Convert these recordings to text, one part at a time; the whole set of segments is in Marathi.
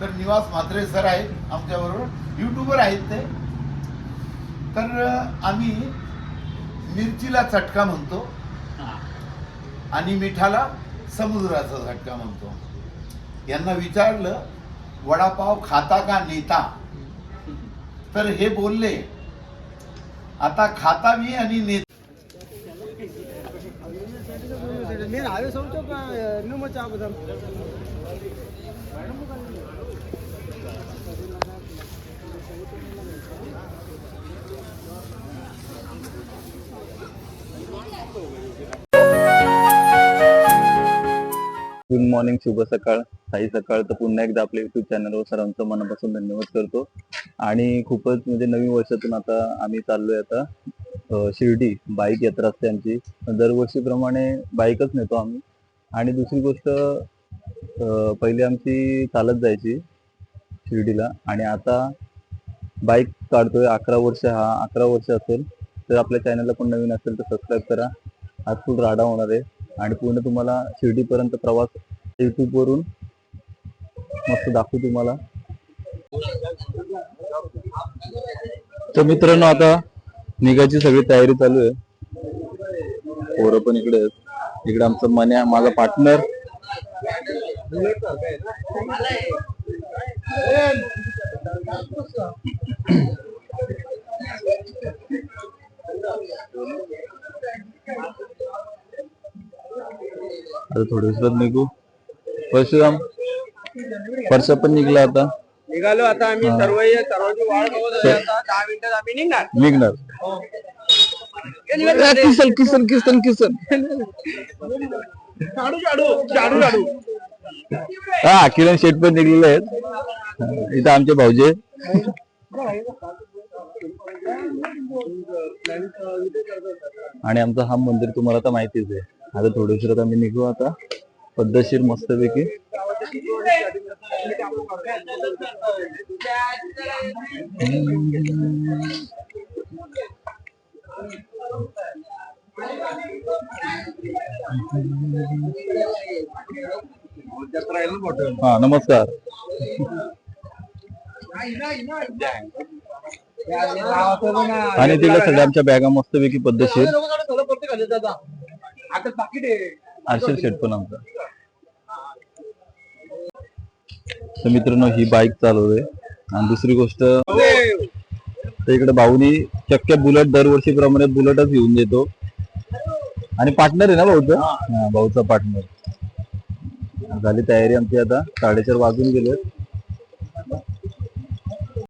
तर निवास म्हात्रे सर आहेत आमच्याबरोबर युट्यूबर आहेत ते तर आम्ही मिरचीला चटका म्हणतो आणि मिठाला समुद्राचा झटका म्हणतो यांना विचारलं वडापाव खाता का नेता तर हे बोलले आता खाता मी आणि नेता నేను అవే సంవత్సరం నువ్వు వచ్చి ఆపుదాం गुड मॉर्निंग शुभ सकाळ साई सकाळ. तर पुन्हा एकदा आपल्या युट्यूब चॅनलवर सर्वांचं मनापासून धन्यवाद करतो. आणि खूपच म्हणजे नवीन वर्षातून आता आम्ही चाललोय आता शिर्डी बाईक यात्रा असते आमची. दरवर्षीप्रमाणे बाईकच नेतो आम्ही. आणि दुसरी गोष्ट पहिले पहिली आमची चालत जायची शिर्डीला. आणि आता बाईक काढतोय अकरा वर्ष हा अकरा वर्ष असेल. तर आपल्या चॅनलला पण नवीन असेल तर सबस्क्राईब करा. आज फुल राडा होणार आहे. आणि पूर्ण तुम्हाला शिर्डीपर्यंत प्रवास यूट्यूबवरून मस्त दाखवू तुम्हाला. तर मित्रांनो आता निघायची सगळी तयारी चालू आहे. पोरं पण इकडे आहेत. इकडे आमचं मन्या माझा पार्टनर आता थोडे दिवसात निघू. परशुराम परशा पण निघला आता. निघालो आता आम्ही. सर्व सर्वांची बघत आता. दहा मिनिटात आम्ही निघणार. निघणार. आ, किसन किसन किसन किसन. काढू काढू हा किरण शेट पण निघलेले आहेत. हा, इथं आमचे भाऊजे आहेत. आणि आमचं हा मंदिर तुम्हाला तर माहितीच आहे. आता थोड्या आता आम्ही निघू आता. पद्धतशीर मस्तपैकी. हा नमस्कार. आणि तिकडे सगळ्या आमच्या बॅगा मस्तपैकी पद्धतशीर आरशेल शेट पण आमचा तर मित्रांनो ही बाईक चालवते. आणि दुसरी गोष्ट इकडे भाऊनी चक्क बुलेट दरवर्षी प्रमाणे बुलेटच घेऊन देतो. आणि पार्टनर आहे ना भाऊचा? हा. भाऊचा पार्टनर झाली तयारी आमची आता. साडेचार वाजून गेले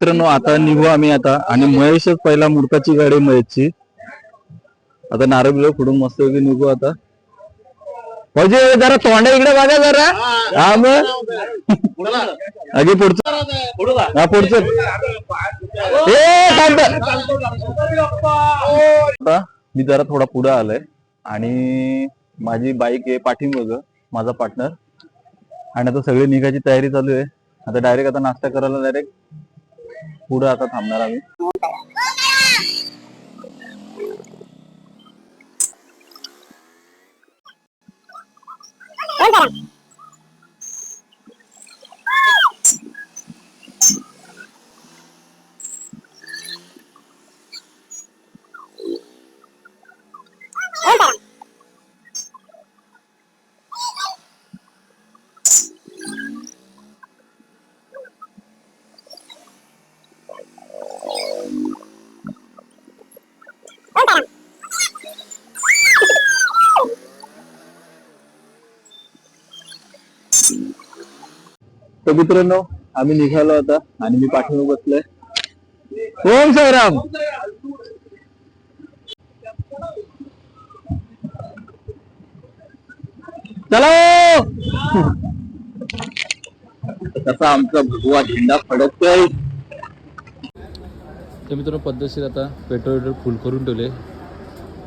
मित्रांनो आता निघू आम्ही आता. आणि महेशच पहिला मुडकाची गाडी आहे महेशची. आता नारळ बिरळ फोडून मस्त निघू आता. म्हणजे जरा तोंडा इकडे बघा जरा. हा मग. अगे पुढचं. हा पुढचं. ए आता मी जरा थोडा पुढे आलोय. आणि माझी बाईक आहे पाठिंबग माझा पार्टनर आणि आता सगळी निघायची तयारी चालू आहे. आता डायरेक्ट आता नाश्ता करायला डायरेक्ट पुढे आता थांबणार आम्ही तर मित्रांनो आम्ही निघालो आता आणि मी पाठवून बसलोय. ओम साईराम! चला तसा आमचा भगवा झेंडा फडकतोय. तर मित्रांनो पद्धतशीर आता पेट्रोल वेट्रोल फुल करून ठेवले.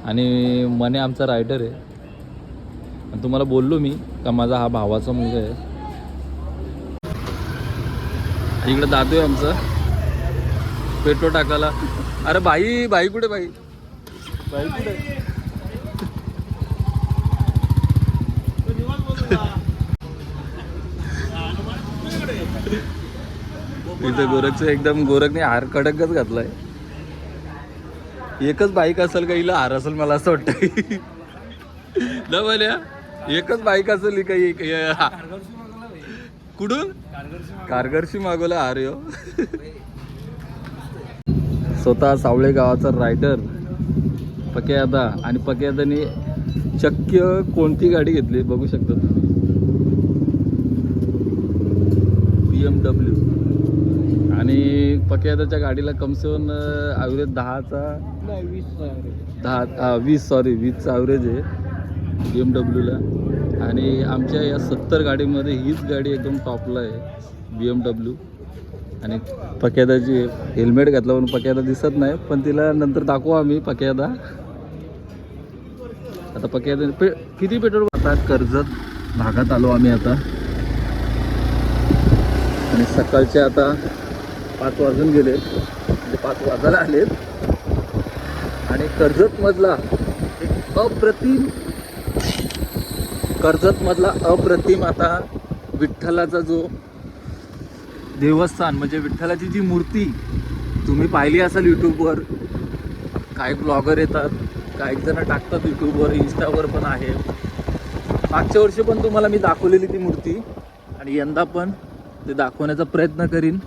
आणि मने आमचा रायडर आहे. आणि तुम्हाला बोललो मी का माझा हा भावाचा मुलगा आहे. इकडे दादू आहे आमचं. पेट्रोल टाकायला. अरे बाई बाई कुठे बाई? बाई कुठे इथं गोरखचं एकदम गोरखने हार कडकच घातलाय. एकच बाईक असेल का हिला हार असेल मला असं वाटतं न बऱ्या एकच बाईक असेल काही कुठून? कारगरशी मागवला हार यो स्वतः सावळे गावाचा रायडर पक्यादा. आणि पक्यादाने चक्क कोणती गाडी घेतली बघू शकता बी एम डब्ल्यू आणि पक्यादाच्या गाडीला कमसे कम ॲव्हरेज दहाचा दहा हा, वीस सॉरी वीसचा ॲव्हरेज आहे. बी एम डब्ल्यूला आणि आमच्या या सत्तर गाडीमध्ये हीच गाडी एकदम टॉपला आहे बी एम डब्ल्यू आणि पक्यादाची हेल्मेट घातला म्हणून पक्यादा दिसत नाही पण तिला नंतर दाखवू आम्ही पक्यादा. आता पक्यादा पे किती पेट्रोल आता कर्जत भागात आलो आम्ही आता. आणि सकाळचे आता पाच वाजून गेले. म्हणजे पाच वाजायला आलेत. आणि कर्जतमधला एक अप्रतिम कर्जतमधला अप्रतिम आता विठ्ठलाचा जो देवस्थान म्हणजे विठ्ठलाची जी मूर्ती तुम्ही पाहिली असाल यूट्यूबवर काही ब्लॉगर येतात काही जण टाकतात यूट्यूबवर इंस्टावर पण आहे. मागच्या वर्षी पण तुम्हाला मी दाखवलेली ती मूर्ती आणि यंदा पण ते दाखवण्याचा प्रयत्न करीन.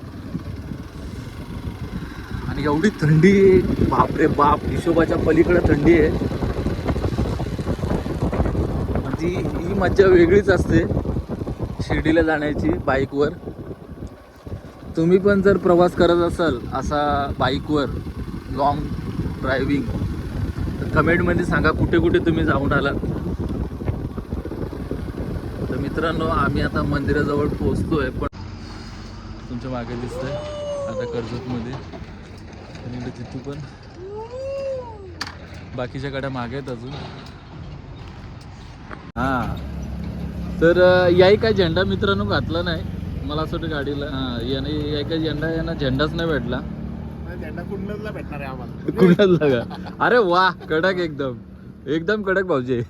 आणि एवढी थंडी आहे. बाप बाप हिशोबाच्या पलीकडे थंडी आहे ती ही मज्जा वेगळीच असते शिर्डीला जाण्याची बाईकवर. तुम्ही पण जर प्रवास करत असाल असा बाईकवर लॉंग ड्रायव्हिंग तर कमेंटमध्ये सांगा कुठे कुठे तुम्ही जाऊन आलात. तर मित्रांनो आम्ही आता मंदिराजवळ पोहोचतोय पण तुमच्या मागे दिसतंय आता कर्जतमध्ये. आणि तिथू पण. बाकीच्या गाड्या मागे आहेत अजून. हा. तर याही काय झेंडा मित्रांनो घातला नाही. मला असं वाटतं गाडीला हा याने याही काय झेंडा यांना झेंडाच नाही भेटला. झेंडा कुंडलला भेटणार आहे आम्हाला. कुणाला का? अरे वा कडक एकदम. एकदम कडक भाऊजे.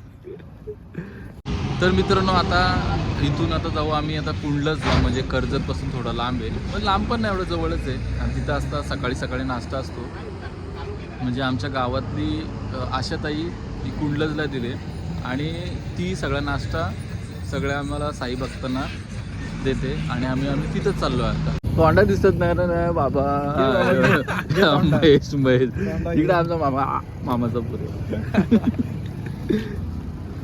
तर मित्रांनो आता इथून आता जाऊ आम्ही आता कुंडलचला म्हणजे कर्जत पासून थोडा लांब आहे. पण लांब पण नाही एवढं जवळच आहे. आणि तिथं असता सकाळी सकाळी नाश्ता असतो. म्हणजे आमच्या गावातली आशाताई ती कुंडलजला दिले आणि ती सगळा नाश्ता सगळ्या आम्हाला साई भक्तांना देते आणि आम्ही आम्ही तिथंच चाललो आहे आता. तोंडा दिसत नाही ना बाबा. महेश महेश. इकडे आमचा मामा मामाचा पुरे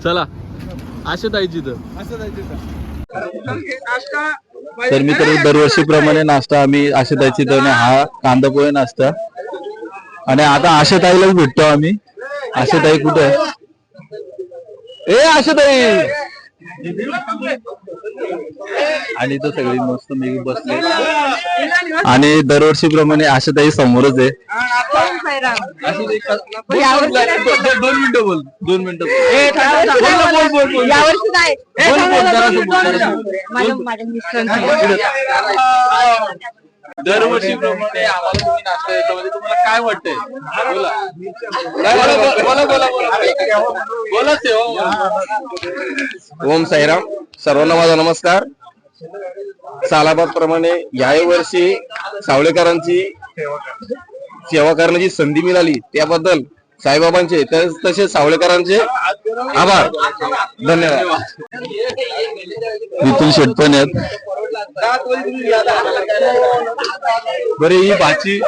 चला आशाताईची तर असं जायचं तर मी तर दरवर्षीप्रमाणे नाश्ता आम्ही आशाताईची तर हा कांदा पोहे नाश्ता. आणि आता आशाताईलाच भेटतो आम्ही. आशाताई कुठे आहे? ए आशाताई. आणि तो सगळी मस्त मी बसले आणि दरवर्षीप्रमाणे आशाताई समोरच आहे. दोन मिनिटं बोल दोन मिनिटं बोल. यावर्षी नाही. माझ्या मिस्टरांची. दरवर्षीप्रमाणे आम्हाला तुम्ही नाश्ता देता म्हणजे तुम्हाला काय वाटतंय? बोला. बोला बोला बोला बोला बोला ते हो ओम साईराम. सर्वांना माझा नमस्कार. सालाबाद प्रमाणे याही वर्षी सावळेकरांची सेवा करण्याची संधी मिळाली. त्याबद्दल साईबाबांचे तस- तसेच सावळेकरांचे आभार. धन्यवाद. विपुल शेट पण आहेत. बरे ही भाची.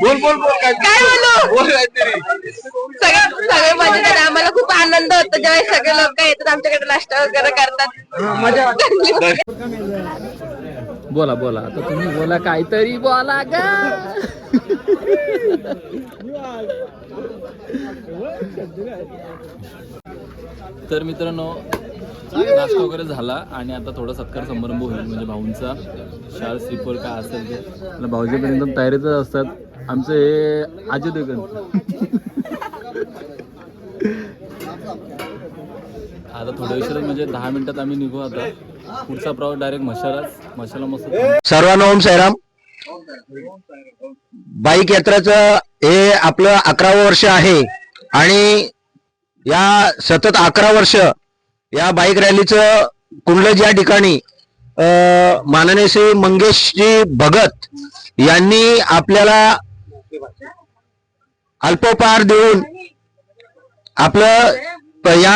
बोल बोल बोल काय बोलू? बोल काहीतरी. सगळं सगळे मजेत आहे. आम्हाला खूप आनंद होतो. जेव्हा सगळे लोक येतात आमच्याकडे नाश्ता वगैरे करतात. बोला बोला. आता तुम्ही बोला काहीतरी बोला ग. तर मित्रांनो नाश्ता वगैरे झाला आणि आता थोडा सत्कार समारंभ होईल म्हणजे भाऊंचा. शाळ श्रीफळ काय असेल ते. आणि भाऊजी पण एकदम तयारीतच असतात. आमचे हे अजय देवगण. आता थोड्या वेळात म्हणजे दहा मिनिटात आम्ही निघू आता. पुढचा प्रवास डायरेक्ट मशालाच. मशाला मस्त सर्वांना ओम साईराम. बाईक यात्राचं हे आपलं अकरावं वर्ष आहे. आणि या सतत अकरा वर्ष या बाईक रॅलीचं कुंडलज या ठिकाणी माननीय श्री मंगेशजी भगत यांनी आपल्याला अल्पोपहार देऊन आपलं या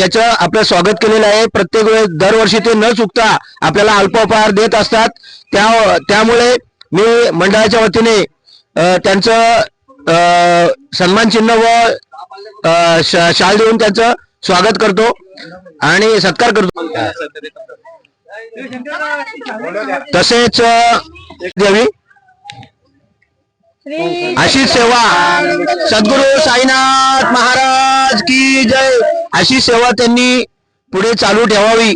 याचं आपलं स्वागत केलेलं आहे. प्रत्येक वेळेस दरवर्षी ते न चुकता आपल्याला अल्पोपहार देत असतात. त्या त्यामुळे मी मंडळाच्या वतीने त्यांचं सन्मान चिन्ह व शाल देऊन त्याचं स्वागत करतो आणि सत्कार करतो. तसेच देवी. अशी सेवा. सद्गुरु साईनाथ महाराज की जय. अशी सेवा त्यांनी पुढे चालू ठेवावी.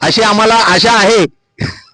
अशी आम्हाला आशा आहे.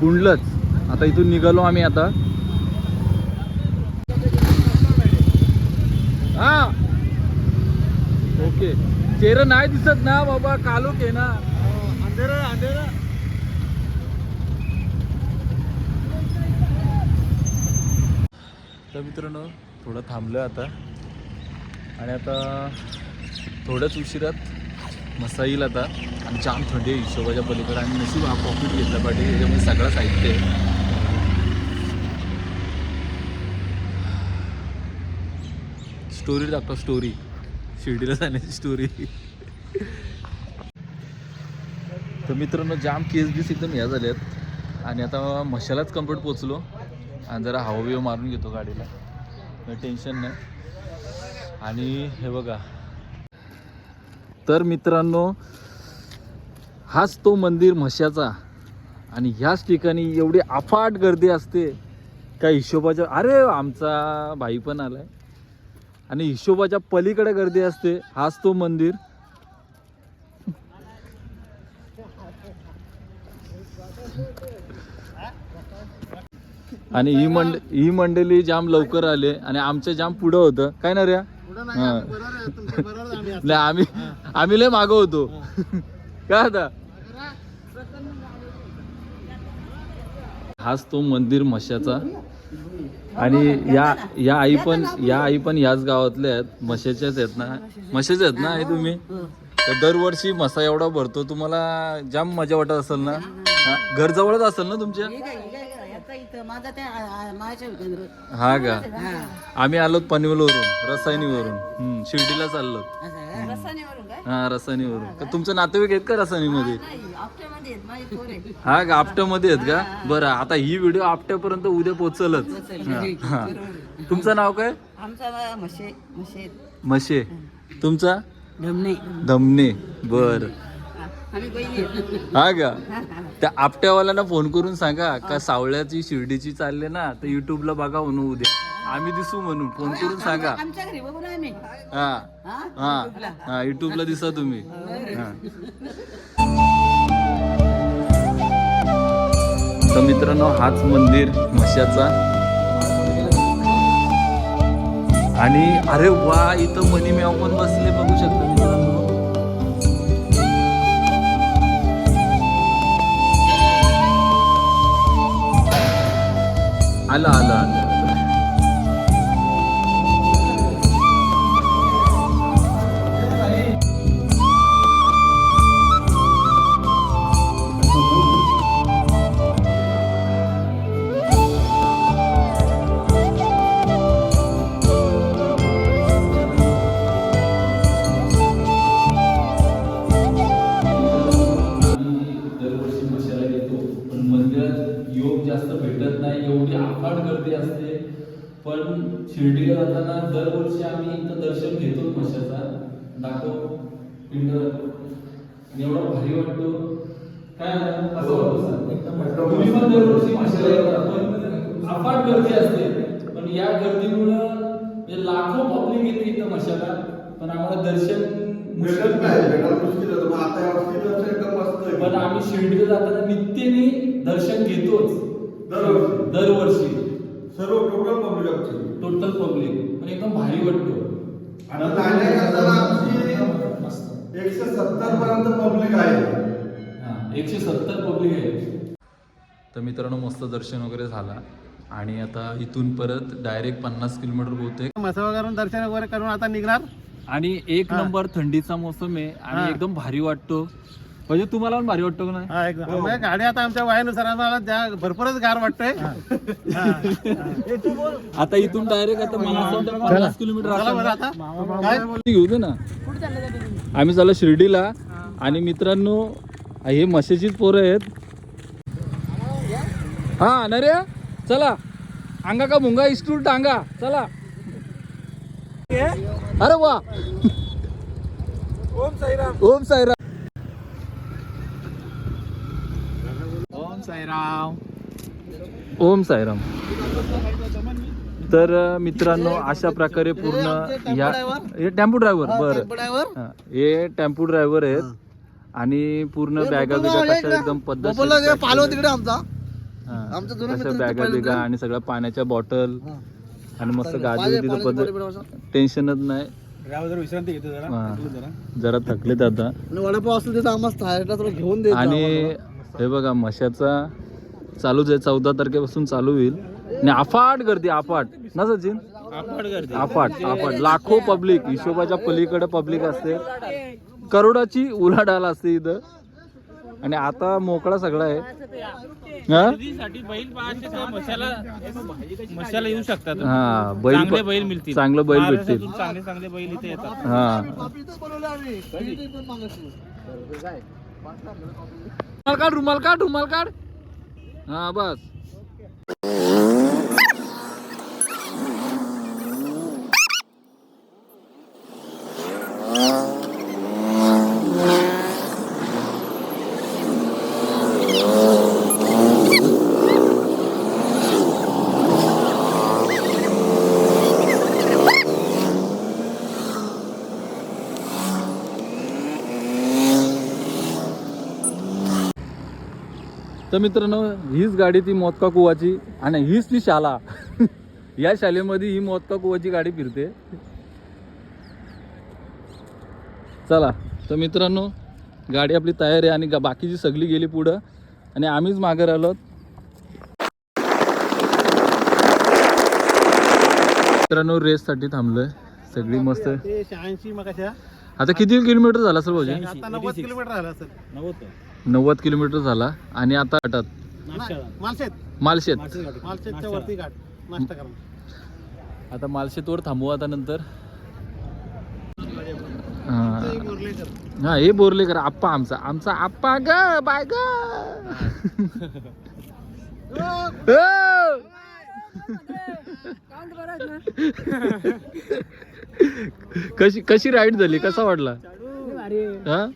कुंडलच आता इथून निघालो आम्ही आता. हा. ओके. चेहरा नाही दिसत ना बाबा कालोख आहे ना. अंधेरा अंधेरा. तर मित्रांनो थोडं थांबलं आता. आणि आता थोड्याच उशिरात मसा येईल आता. आणि जाम थंडी आहे हिशोबाच्या पलीकडे. आणि नशीब हा पॉकेट घेतला पाहिजे. त्याच्यामध्ये सगळं साहित्य आहे. स्टोरी दाखव स्टोरी शिर्डीला जाण्याची स्टोरी तर मित्रांनो जाम केस बीस एकदम या झाल्यात आणि आता मशालाच कंप्लीट पोचलो आणि जरा हवा बिवा मारून घेतो गाडीला. टेन्शन नाही. आणि हे बघा तर मित्रांनो हाच तो मंदिर म्हशाचा. आणि ह्याच ठिकाणी एवढी अफाट गर्दी असते का हिशोबाच्या अरे आमचा भाई पण आलाय. आणि हिशोबाच्या पलीकडे गर्दी असते हाच तो मंदिर. आणि ही मंड ही मंडळी जाम लवकर आले आणि आमचं जाम पुढं होतं. काय ना रे? नाही आम्ही आम्ही लय मागवतो काय आता? हाच तो मंदिर मशाचा. आणि या या आई पण या आई पण याच गावातल्या आहेत. मशाच्याच आहेत ना? मशाच्या आहेत ना आई तुम्ही? तर दरवर्षी मसा एवढा भरतो. तुम्हाला जाम मजा वाटत असेल ना? घर जवळच असेल ना तुमच्या? माझा त्या माझ्या केंद्र हा का? आम्ही आलो पनवेलवरून रसायनीवरून. हम्म, शिर्डीला चाललो रसानेवरून काय? हा रसायनीवरून. का? तुमचं नातेवाईक आहेत का रसायनीमध्ये? नाही आपल्यामध्ये आहेत, माझे पोर आहे. हा का? आपट्यामध्ये आहेत का? बरं आता ही व्हिडिओ आपट्यापर्यंत उद्या पोहोचलच हा, हा. तुमचं नाव काय? आमचा बा म्हशे म्हशे मशे. तुमचा? धमणे धमने. बर. हा का? त्या आपट्यावाल्यांना फोन करून सांगा का सावळ्याची शिर्डीची चालले ना तर युट्यूबला बघा म्हणून उद्या. आम्ही दिसू म्हणून. फोन करून सांगा. हा. हा? हा. युट्यूबला दिसा तुम्ही. तर मित्रांनो हाच मंदिर म्हशाचा. आणि अरे वा इथं मनी म्याव पण बसले बघू शकता मित्रांनो आलं आलं आणि एवढा भारी वाटतो. काय? कसं वाटतं? तुम्ही पण दरवर्षी मशाला येता पण अफाट गर्दी असते. पण या गर्दीमुळं लाखो पब्लिक येते इथं मशाला पण आम्हाला दर्शन भेटत नाही. पण आम्ही शिर्डीला जाताना नित्येने दर्शन घेतोच. दरवर्षी. सर्व टोटल पब्लिक टोटल पब्लिक पण एकदम भारी वाटतो. आमची एकशे सत्तर पर्यंत पब्लिक आहे. हा, एकशे सत्तर पब्लिक आहे. तर मित्रांनो मस्त दर्शन वगैरे झाला. आणि आता इथून परत डायरेक्ट पन्नास किलोमीटर बहुतेक. मसावा करून दर्शन वगैरे करून आता निघणार? आणि एक नंबर थंडीचा मोसम आहे आणि. एकदम भारी वाटतो. म्हणजे तुम्हाला पण भारी वाटतो का नाही? हा एकदम. म्हणजे गाडी आता आमच्या वयानुसार आम्हाला भरपूरच गार वाटतोय. आता इथून डायरेक्ट आता मला पन्नास किलोमीटर घेऊ दे ना. आम्ही चाललो शिर्डीला आणि मित्रांनो हे म्हशीचीच पोरं आहेत. हा नरे चला. अंगा का मुंगा इस्टूल टांगा. चला. अरे वा. ओम साईराम. ओम साईराम. ओम साईराम. ओम साईराम. तर मित्रांनो अशा प्रकारे पूर्ण या हे टेम्पो ड्रायव्हर बरं. हा, हे टेम्पो ड्रायव्हर आहेत. आणि पूर्ण बॅगा बिगा कशा एकदम पद्धतशीर पालो तिकडे आमचा. आमचा जुना कशा मित्र बॅगा बिगा आणि सगळ्या पाण्याच्या बॉटल आणि मस्त गादी तिथं पद्धत टेन्शनच नाही. जरा विश्रांती घेतो जरा. जरा. जरा थकलेत आता. आणि वडापाव तिथं आम्हाला थोडं घेऊन देतो आणि हे बघा मशाचा चालूच आहे चौदा तारखेपासून चालू होईल. आणि अफाट गर्दी अफाट ना सचिन? अफाट अफाट लाखो पब्लिक हिशोबाच्या पलीकडे पब्लिक असते. करोडाची उलाढाल असते इथं. आणि आता मोकळा सगळा आहे. हा? मशाला येऊ शकतात. हा बैल चांगले बैल मिळतील. चांगलं बैल भेटतील. चांगले चांगले बैल इथे येतात. हा. रुमाल काढ. रुमाल काढ रुमाल काढ. हां बस. मित्रांनो हीच गाडी ती मोतका कुवाची आणि हीच ती शाला. या शालेमध्ये ही मोतका कुवाची गाडी फिरते. चला तर मित्रांनो गाडी आपली तयार आहे आणि बाकीची सगळी गेली पुढं आणि आम्हीच मागे राहिलो. मित्रांनो रेससाठी थांबलोय. सगळी मस्त. आता किती किलोमीटर झाला सर भाऊजी? आता नव्वद किलोमीटर झालं असेल. नव्वद किलोमीटर झाला आणि आता आटात मालशेत. मालशेत. मालशेतच्या वरती घाट. नाश्ता करा. आता मालशेतवर थांबू आता नंतर. हा. हा, हे बोरलेकर आप्पा आमचा. आमचा आप्पा ग बाय ग. हो! कशी कशी राईड झाली? कसा वाटला हा?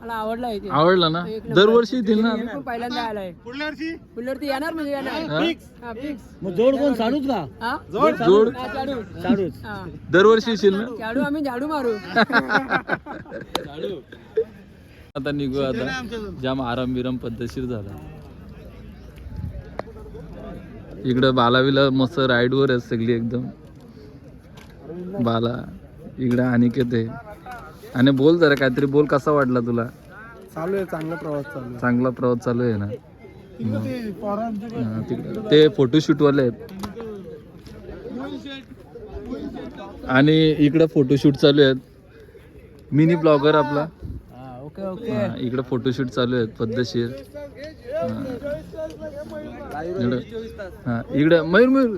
मला आवडला ना? दरवर्षी येतील ना पहिल्यांदा आलाय. पुढल्या वर्षी? पुढल्यावरती येणार म्हणजे येणार. हा? हा, fix. मग जोड कोण? का? हा? जोड? हा, हा. दरवर्षी येशील ना? चाडू आम्ही झाडू मारू. आता निघू आता. जाम आराम बिराम पद्धतशीर झाला. इकडं बालावीला मस्त राईडवर आहे सगळी एकदम. बाला इकडं अनिकेत आहे. आणि बोल जरा काहीतरी बोल कसा वाटला तुला? चालू आहे चांगला प्रवास चालू आहे. चांगला प्रवास चालू आहे ना? ते पोरांचं हा, तिकडं. ते फोटोशूट वाले आहेत. आणि इकडं फोटोशूट चालू आहेत. मिनी ब्लॉगर आपला. Okay okay. हा, इकडं फोटोशूट चालू आहेत पद्धतशीर हा. इकडं. हा, इकडं. मयूर मयूर.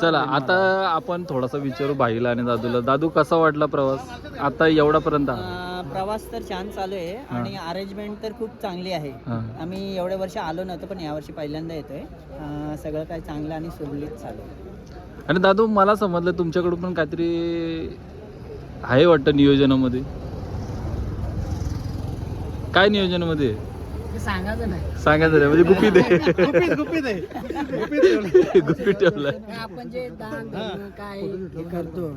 चला आता आपण थोडासा विचारू भाईला आणि दादूला. दादू कसा वाटला प्रवास? आता एवढापर्यंत प्रवास तर छान चालू आहे. आणि अरेंजमेंट तर खूप चांगली आहे. आम्ही एवढे वर्ष आलो नव्हतो पण यावर्षी पहिल्यांदा येतोय. सगळं काय चांगलं आणि सुरळीत चालू आहे. आणि दादू मला समजलं तुमच्याकडून पण काहीतरी आहे वाटतं नियोजनामध्ये. काय नियोजनामध्ये? सांगायचं नाही. सांगा जरा म्हणजे गुपित आहे. गुपित गुपित आहे. गुपित ठेवलं. गुपित ठेवलाय. आपण जे दान धर्म काय हे करतो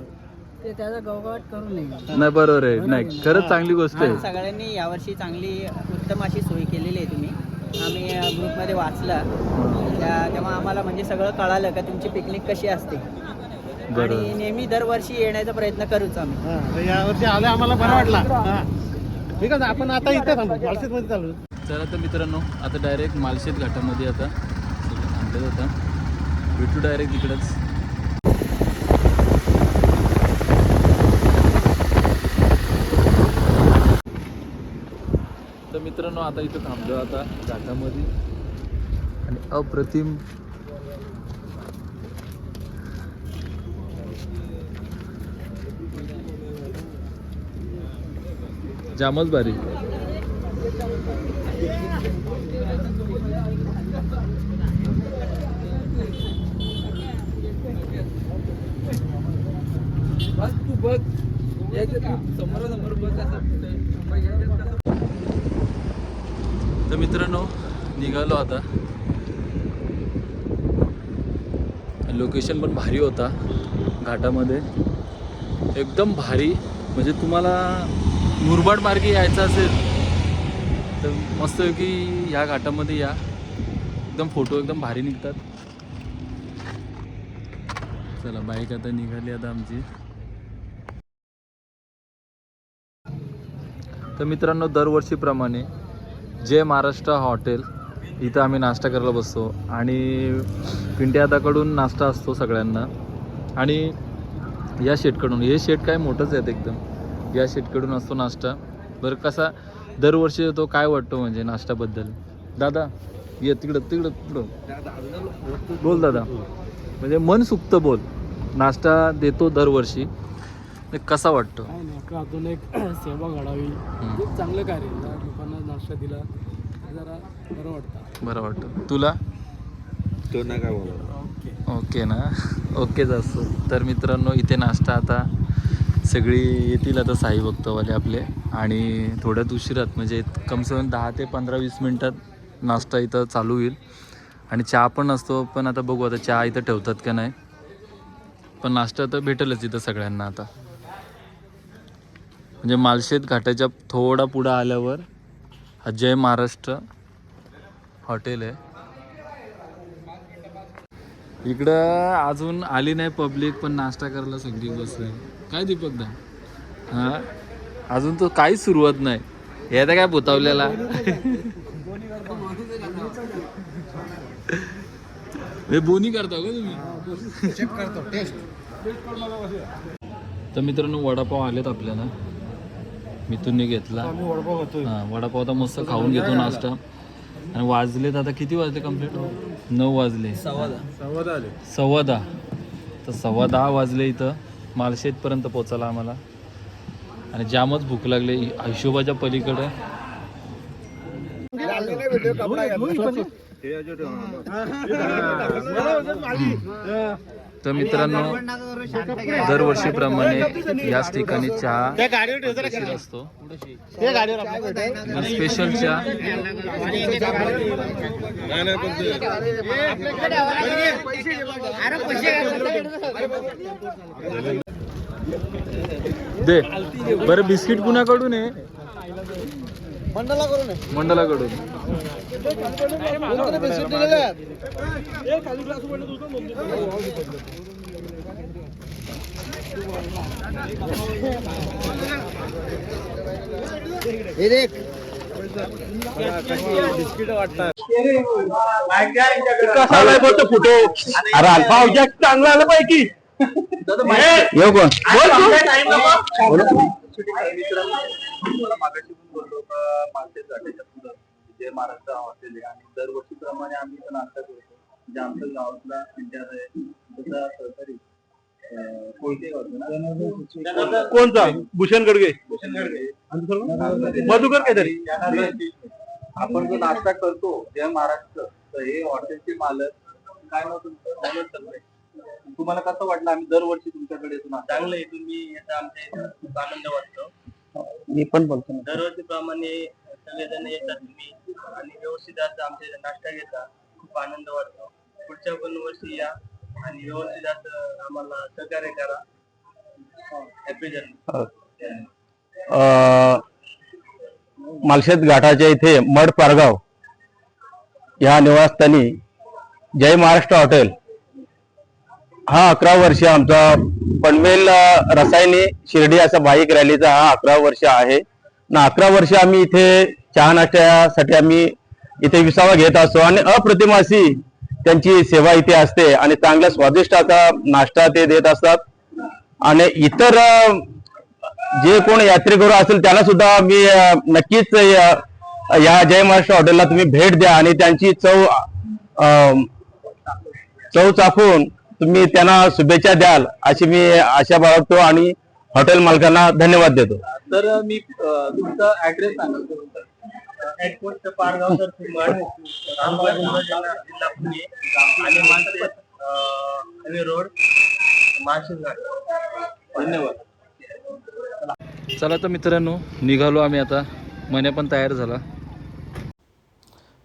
ते त्याचा गवगाट करू नये नाही बरोबर आहे. नाही खरंच चांगली गोष्ट आहे. सगळ्यांनी यावर्षी चांगली उत्तम अशी सोय केलेली आहे तुम्ही. आम्ही ग्रुपमध्ये वाचला. त्या तेव्हा आम्हाला म्हणजे सगळं कळालं का तुमची पिकनिक कशी असते. बरोबर. आणि नेहमी दरवर्षी येण्याचा प्रयत्न करूच आम्ही. हा, तर यावर्षी आलं आम्हाला बरं वाटला. ठीक आहे आपण आता इथे थांबू. मध्ये चालू. चला तर मित्रांनो आता डायरेक्ट मालशेत घाटामध्ये आता सगळं आता भेटू डायरेक्ट तिकडंच. तर मित्रांनो आता इथं थांबलो आता घाटामध्ये. आणि अप्रतिम जामच भारी. तर मित्रांनो निघालो आता. लोकेशन पण भारी होता घाटामध्ये. एकदम भारी. म्हणजे तुम्हाला मुरबाड मार्गे यायचं असेल तर मस्त की ह्या घाटामध्ये या. एकदम फोटो एकदम भारी निघतात. चला बाईक आता निघाली आता आमची. तर मित्रांनो दरवर्षीप्रमाणे जय महाराष्ट्र हॉटेल. इथं आम्ही नाश्ता करायला बसतो आणि पिंट्यादाकडून नाश्ता असतो सगळ्यांना. आणि या शेटकडून हे शेट काय मोठंच आहेत एकदम. या शेटकडून असतो नाश्ता. बरं कसा दरवर्षी येतो काय वाटतो म्हणजे नाश्त्याबद्दल? दादा ये तिकडं तिकडं तिकडं. बोल दादा. म्हणजे मन सुप्त बोल. नाश्ता देतो दरवर्षी. ते कसा वाटतो? काय अजून एक सेवा घडावी. खूप चांगलं कार्य लोकांना नाश्ता दिला जरा बरं वाटतं. बरं वाटतं. तुला? ओके. ओके ना. ओकेच असतो तर मित्रांनो इथे नाश्ता आता सगळी येतील आता साई भक्तवाले आपले. आणि थोड्यात उशिरात म्हणजे कमसे कम दहा ते पंधरा वीस मिनटात नाश्ता इथं चालू होईल. आणि चहा पण असतो पण आता बघू आता चहा इथं ठेवतात का नाही. पण नाश्ता तर भेटेलच इथं सगळ्यांना आता. म्हणजे मालशेत घाटाच्या थोडा पुढं आल्यावर हा जय महाराष्ट्र हॉटेल आहे. इकडं अजून आली नाही पब्लिक पण नाश्ता करायला सगळी बसली. काय दीपक दा हां? अजून तो काहीच सुरुवात नाही. हे आता काय भुतावलेला हे बोनी करता का तुम्ही? तर मित्रांनो वडापाव आलेत आपल्याला. मिथूनने घेतला. हा वडापाव आता मस्त खाऊन घेतो नाश्ता. आणि वाजलेत आता किती वाजले कंप्लीट नऊ वाजले. सव्वा दहा तर सव्वा दहा वाजले इथं. मालशेतपर्यंत पोचायला आम्हाला. आणि जामच भूक लागली हिशोबाच्या पलीकडे. तर मित्रांनो दरवर्षीप्रमाणे याच ठिकाणी चहा असतो. स्पेशल चहा दे. बरं बिस्किट कुणाकडून आहे? कोणतरी बिस्किट वाटतात फोटो? अरे अल्फा चांगला आला पाहिजे येऊ कोण? महाराष्ट्र आणि दरवर्षीप्रमाणे आम्ही करतो म्हणजे आमच्या गावातला आहे तसा सहकारी कोणता भूषण गडगे. भूषण गडगे. मधुकर काहीतरी. आपण जो नाश्ता करतो जय महाराष्ट्र तर हे हॉटेलचे मालक काय चाललंय तुम्हाला कसं वाटलं आम्ही दरवर्षी तुमच्याकडे येतो नाश्ता चांगलं आहे तुम्ही येता आमच्या इथं. खूप आनंद वाटतो. मी पण बोलतो ना. दरवर्षीप्रमाणे सगळेजण येतात तुम्ही आणि व्यवस्थित असं आमच्या इथं नाश्ता घेता. खूप आनंद वाटतो. पुढच्या पण वर्षी या आणि व्यवस्थित असं आम्हाला सहकार्य करा. अ, मालशेत घाटाच्या इथे मड पारगाव या निवासस्थानी जय महाराष्ट्र हॉटेल हा अकरा वर्ष आमचा पनवेल रसायनी शिर्डी असा बाईक रॅलीचा हा अकरा वर्ष आहे. ना अकरा वर्ष आम्ही इथे चहा नाश्त्यासाठी आम्ही इथे विसावा घेत असतो आणि अप्रतिम अशी त्यांची सेवा इथे असते आणि चांगल्या स्वादिष्ट असा नाश्ता ते देत असतात. आणि इतर जे कोण यात्रेकरू असेल त्यांना सुद्धा मी नक्कीच या- जय महाराष्ट्र हॉटेलला तुम्ही भेट द्या आणि त्यांची चव चव चाखून तुम्ही त्यांना शुभेच्छा द्याल अशी मी आशा बाळगतो आणि हॉटेल मालकांना धन्यवाद देतो. तर मी तुमचा ऍड्रेस सांगतो. हेडपोस्ट पारगाव सर रामबाग जिल्हा जिल्हा पुणे आणि मानसे हायवे रोड माळशेज घाट धन्यवाद. चला तर मित्रांनो निघालो आम्ही आता. मने पण तयार झाला.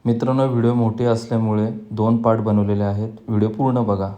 मित्रांनो व्हिडिओ मोठे असल्यामुळे दोन पार्ट बनवलेले आहेत. व्हिडिओ पूर्ण बघा.